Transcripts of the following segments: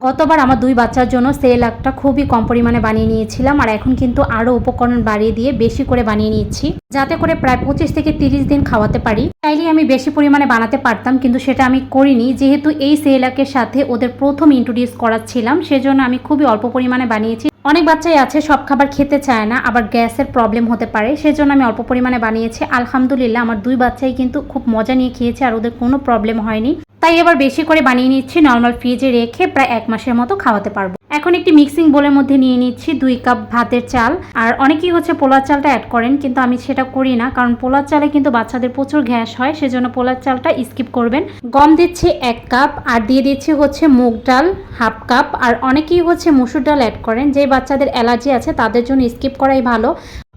গতবার আমার দুই বাচ্চার জন্য সেলাকটা খুবই কম পরিমাণে বানিয়ে নিয়েছিলাম, আর এখন কিন্তু আরও উপকরণ বাড়িয়ে দিয়ে বেশি করে বানিয়ে নিচ্ছি। যাতে করে প্রায় পঁচিশ থেকে তিরিশ দিন খাওয়াতে পারি। চাইলে আমি বেশি পরিমাণে বানাতে পারতাম, কিন্তু সেটা আমি করিনি। যেহেতু এই সেলাকের সাথে ওদের প্রথম ইন্ট্রোডিউস করাচ্ছিলাম, সেজন্য আমি খুবই অল্প পরিমাণে বানিয়েছি। অনেক বাচ্চাই আছে, সব খাবার খেতে চায় না, আবার গ্যাসের প্রবলেম হতে পারে। সেজন্য আমি অল্প পরিমাণে বানিয়েছি। আলহামদুলিল্লাহ, আমার দুই বাচ্চাই কিন্তু খুব মজা নিয়ে খেয়েছে, আর ওদের কোনো প্রবলেম হয়নি। তাই এবার বেশি করে বানিয়ে নিচ্ছি নর্মাল ফ্রিজে রেখে প্রায় এক মাসের মতো খাওয়াতে পারব। এখন একটি মিক্সিং বোলের মধ্যে নিয়ে নিচ্ছি দুই কাপ ভাতের চাল। আর অনেকেই হচ্ছে পোলার চালটা অ্যাড করেন, কিন্তু আমি সেটা করি না, কারণ পোলার চালে কিন্তু বাচ্চাদের প্রচুর গ্যাস হয়, সেজন্য পোলার চালটা স্কিপ করবেন। গম দিচ্ছি এক কাপ আর দিয়ে দিচ্ছি হচ্ছে মুগ ডাল হাফ কাপ আর অনেকেই হচ্ছে মুসুর ডাল অ্যাড করেন যে বাচ্চাদের অ্যালার্জি আছে তাদের জন্য স্কিপ করাই ভালো।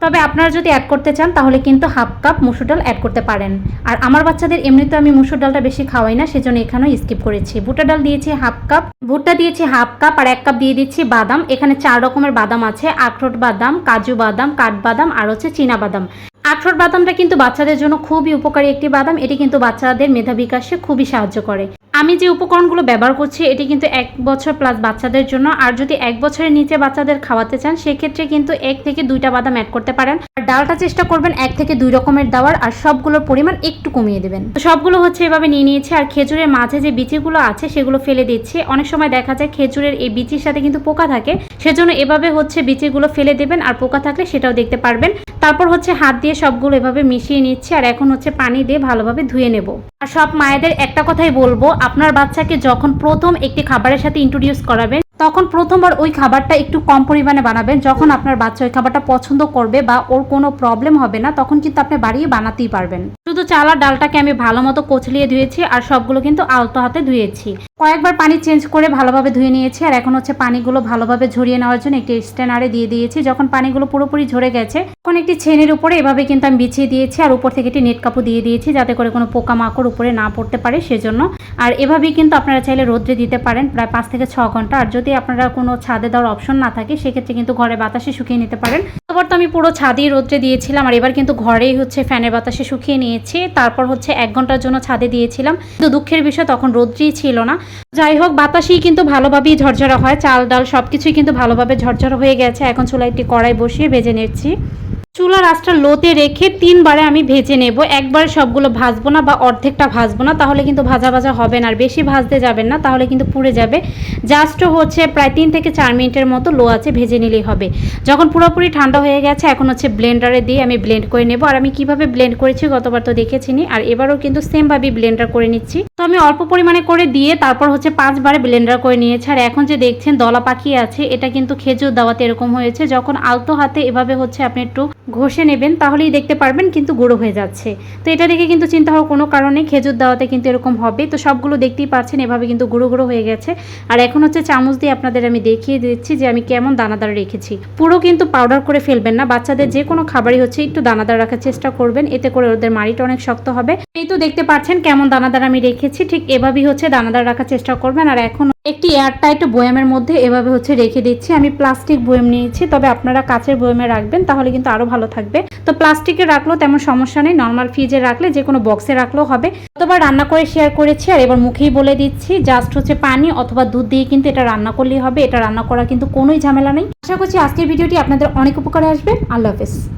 তবে আপনারা যদি অ্যাড করতে চান, তাহলে কিন্তু হাফ কাপ মুসুর ডাল অ্যাড করতে পারেন। আর আমার বাচ্চাদের এমনিতে আমি মুসুর ডালটা বেশি খাওয়াই না, সেজন্য এখানেও স্কিপ করেছি। ভুট্টা ডাল দিয়েছি হাফ কাপ ভুট্টা দিয়েছি হাফ কাপ আর এক কাপ দিয়ে দিচ্ছি বাদাম। এখানে চার রকমের বাদাম আছে, আখরোট বাদাম, কাজু বাদাম, কাঠবাদাম আর হচ্ছে চীনা বাদাম। আখরোট বাদামটা কিন্তু বাচ্চাদের জন্য খুবই উপকারী একটি বাদাম। এটি কিন্তু বাচ্চাদের মেধা বিকাশে খুবই সাহায্য করে। আমি যে উপকরণগুলো ব্যবহার করছি, এটি কিন্তু এক বছর প্লাস বাচ্চাদের জন্য। আর যদি এক বছরের নিচে বাচ্চাদের খাওয়াতে চান, সেক্ষেত্রে কিন্তু এক থেকে দুইটা বাদাম অ্যাড করতে পারেন। আর ডালটা চেষ্টা করবেন এক থেকে দুই রকমের দেওয়ার, আর সবগুলোর পরিমাণ একটু কমিয়ে দেবেন। সবগুলো হচ্ছে এভাবে নিয়ে নিয়েছে, আর খেজুরের মাঝে যে বিচিগুলো আছে, সেগুলো ফেলে দিচ্ছে। অনেক সময় দেখা যায় খেজুরের এই বিচির সাথে কিন্তু পোকা থাকে। সেজন্য এভাবে হচ্ছে বিচিগুলো ফেলে দেবেন আর পোকা থাকলে সেটাও দেখতে পারবেন। তারপর হচ্ছে হাত দিয়ে সবগুলো এভাবে মিশিয়ে নিচ্ছি আর এখন হচ্ছে পানি দিয়ে ভালোভাবে ধুয়ে নেব। আর সব মায়েদের একটা কথাই বলব, আপনার বাচ্চাকে যখন প্রথম একটি খাবারের সাথে ইন্ট্রোডিউস করাবেন, তখন প্রথমবার ওই খাবারটা একটু কম পরিমাণে বানাবেন। যখন আপনার বাচ্চা ওই খাবারটা পছন্দ করবে বা ওর কোনো প্রবলেম হবে না, তখন কিন্তু আপনি বাড়িয়ে বানাতেই পারবেন। শুধু চাল ডালটাকে আমি ভালো মতো কচলিয়ে ধুয়েছি আর সবগুলো কিন্তু আলতো হাতে ধুয়েছি। কয়েকবার পানি চেঞ্জ করে ভালোভাবে ধুয়ে নিয়েছি আর এখন হচ্ছে পানিগুলো ভালোভাবে ঝরিয়ে নেওয়ার জন্য একটি স্ট্যানারে দিয়ে দিয়েছি। যখন পানিগুলো পুরোপুরি ঝরে গেছে, তখন একটি ছেনের উপরে এভাবে কিন্তু আমি বিছিয়ে দিয়েছি আর উপর থেকে একটি নেট কাপড় দিয়ে দিয়েছি যাতে করে কোনো পোকামাকড় উপরে না পড়তে পারে সেজন্য। আর এভাবেই কিন্তু আপনারা চাইলে রোদ্রে দিতে পারেন প্রায় পাঁচ থেকে ছ ঘণ্টা। আর যদি আপনারা কোনো ছাদে দেওয়ার অপশন না থাকে, সেক্ষেত্রে কিন্তু ঘরে বাতাসে শুকিয়ে নিতে পারেন। তারপর তো আমি পুরো ছাদেই রোদ্রে দিয়েছিলাম, আর এবার কিন্তু ঘরেই হচ্ছে ফ্যানের বাতাসে শুকিয়ে নিয়েছি। তারপর হচ্ছে এক ঘণ্টার জন্য ছাদে দিয়েছিলাম। কিন্তু দুঃখের বিষয়, তখন রোদ্রেই ছিল না। যাই হোক, বাতাসেই কিন্তু ভালোভাবেই ঝরঝরা হয়। চাল, ডাল সব কিছুই কিন্তু ভালোভাবে ঝরঝরা হয়ে গেছে। এখন চুলা একটি কড়াই বসিয়ে ভেজে নিচ্ছি। চুলার আঁচটা লোতে রেখে তিনবারে আমি ভেজে নেব। একবার সবগুলো ভাজবো না বা অর্ধেকটা ভাজবো না, তাহলে কিন্তু ভাজা ভাজা হবে না। আর বেশি ভাজতে যাবেন না, তাহলে কিন্তু পুড়ে যাবে। জাস্ট হচ্ছে প্রায় তিন থেকে চার মিনিটের মতো লো আছে ভেজে নিলেই হবে। যখন পুরোপুরি ঠান্ডা হয়ে গেছে, এখন হচ্ছে ব্লেন্ডারে দিয়ে আমি ব্লেন্ড করে নেব। আর আমি কীভাবে ব্লেন্ড করেছি গতবার তো দেখেছিনি, আর এবারও কিন্তু সেমভাবেই ব্লেন্ডার করে নিচ্ছি। তো আমি অল্প পরিমাণে করে দিয়ে তারপর হচ্ছে পাঁচবারে ব্লেন্ডার করে নিয়েছি। আর এখন যে দেখছেন, দলা পাখি আছে, এটা কিন্তু খেজুর দাওয়াতে এরকম হয়েছে। যখন আলতো হাতে এভাবে হচ্ছে আপনি একটু ঘষে নেবেন, তাহলেই দেখতে পারবেন কিন্তু গুঁড়ো হয়ে যাচ্ছে। তো এটা দেখে কিন্তু চিন্তা হওয়ার কোনো কারণে খেজুর দাওয়াতে কিন্তু এরকম হবে। তো সবগুলো দেখতেই পাচ্ছেন, এভাবে কিন্তু গুঁড়ো গুঁড়ো হয়ে গেছে। আর এখন হচ্ছে চামচ দিয়ে আপনাদের আমি দেখিয়ে দিচ্ছি যে আমি কেমন দানাদার রেখেছি। পুরো কিন্তু পাউডার করে ফেলবেন না, বাচ্চাদের যে কোনো খাবারই হচ্ছে একটু দানাদার রাখার চেষ্টা করবেন, এতে করে ওদের মাড়িটা অনেক শক্ত হবে। এই তো দেখতে পাচ্ছেন কেমন দানাদার আমি রেখেছি। ঠিক এভাবেই হচ্ছে দানাদার রাখার চেষ্টা করবেন। আর এখন একটি এয়ারটাইট বয়ামের মধ্যে এভাবে হচ্ছে রেখে দিচ্ছি। আমি প্লাস্টিক বয়াম নিয়েছি, তবে আপনারা কাচের বয়ামে রাখবেন, তাহলে কিন্তু আরও ভালো থাকবে। তো প্লাস্টিকে রাখলেও তেমন সমস্যা নেই নর্মাল ফ্রিজে রাখলে যে কোনো বক্সে রাখলেও হবে। অথবা রান্না করে শেয়ার করেছি, আর এবার মুখেই বলে দিচ্ছি জাস্ট হচ্ছে পানি অথবা দুধ দিয়ে কিন্তু এটা রান্না করলেই হবে। এটা রান্না করা কিন্তু কোনোই ঝামেলা নেই। আশা করছি আজকের ভিডিওটি আপনাদের অনেক উপকারে আসবে। আল্লাহ হাফেজ।